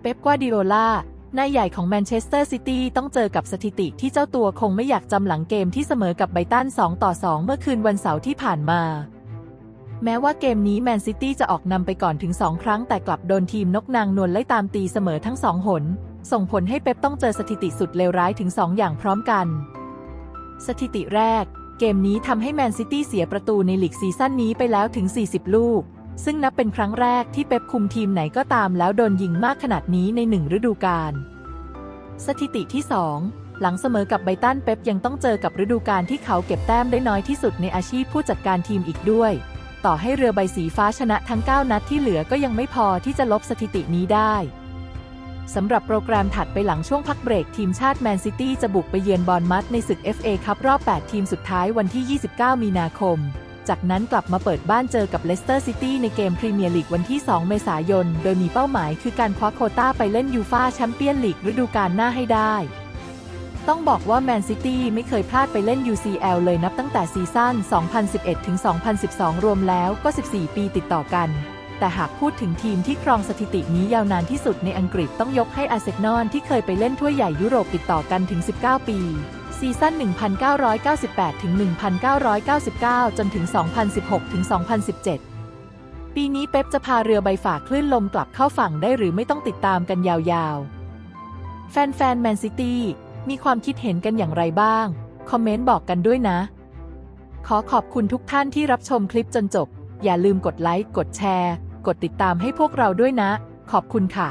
เป๊ปกวาดิโอลานายใหญ่ของแมนเชสเตอร์ซิตี้ต้องเจอกับสถิติที่เจ้าตัวคงไม่อยากจำหลังเกมที่เสมอกับไบตัน 2 ต่อ 2 เมื่อคืนวันเสาร์ที่ผ่านมา แม้ว่าเกมนี้แมนซิตี้จะออกนำไปก่อนถึง 2 ครั้งแต่กลับโดนทีมนกนางนวลไล่ตามตีเสมอทั้งสองหน ส่งผลให้เป๊ปต้องเจอสถิติสุดเลวร้ายถึง 2 อย่างพร้อมกัน สถิติแรก เกมนี้ทำให้แมนซิตี้เสียประตูในลีกซีซั่นนี้ไปแล้วถึง 40 ลูก ซึ่งนับเป็นครั้งแรกที่เป๊ปคุมทีมไหนก็ตามแล้วโดนยิงมากขนาดนี้ในหนึ่งฤดูกาล สถิติที่ 2 หลังเสมอกับไบตันเป๊ปยังต้องเจอกับฤดูกาลที่เขาเก็บแต้มได้น้อยที่สุดในอาชีพผู้จัดการทีมอีกด้วย ต่อให้เรือใบสีฟ้าชนะทั้ง 9 นัดที่เหลือก็ยังไม่พอที่จะลบสถิตินี้ได้สำหรับโปรแกรมถัดไปหลังช่วงพักเบรกทีมชาติแมนซิตี้จะบุกไปเยือนบอร์นมัธในศึก FA คัพรอบ 8 ทีมสุดท้ายวันที่ 29 มีนาคม จากนั้นกลับมาเปิดบ้านเจอกับเลสเตอร์ซิตี้ในเกมพรีเมียร์ลีกวันที่ 2 เมษายน โดยมีเป้าหมายคือการคว้าโคต้าไปเล่นยูฟาแชมเปี้ยนลีกฤดูกาลหน้าให้ได้ ต้องบอกว่าแมนซิตี้ไม่เคยพลาดไปเล่น UCL เลยนับตั้งแต่ซีซั่น 2011-2012 รวมแล้วก็ 14 ปีติดต่อกัน แต่หากพูดถึงทีมที่ครองสถิตินี้ยาวนานที่สุดในอังกฤษต้องยกให้อาร์เซนอลที่เคยไปเล่นถ้วยใหญ่ยุโรปติดต่อกันถึง 19 ปี ซีซั่น 1998 ถึง 1999 จนถึง 2016 ถึง 2017 ปีนี้เป๊ปจะพาเรือใบฝากคลื่นลมกลับเข้าฝั่งได้หรือไม่ต้องติดตามกันยาวๆ แฟนๆแมนซิตี้มีความคิดเห็นกันอย่างไรบ้าง คอมเมนต์บอกกันด้วยนะ ขอขอบคุณทุกท่านที่รับชมคลิปจนจบ อย่าลืมกดไลค์ กดแชร์ กดติดตามให้พวกเราด้วยนะ ขอบคุณค่ะ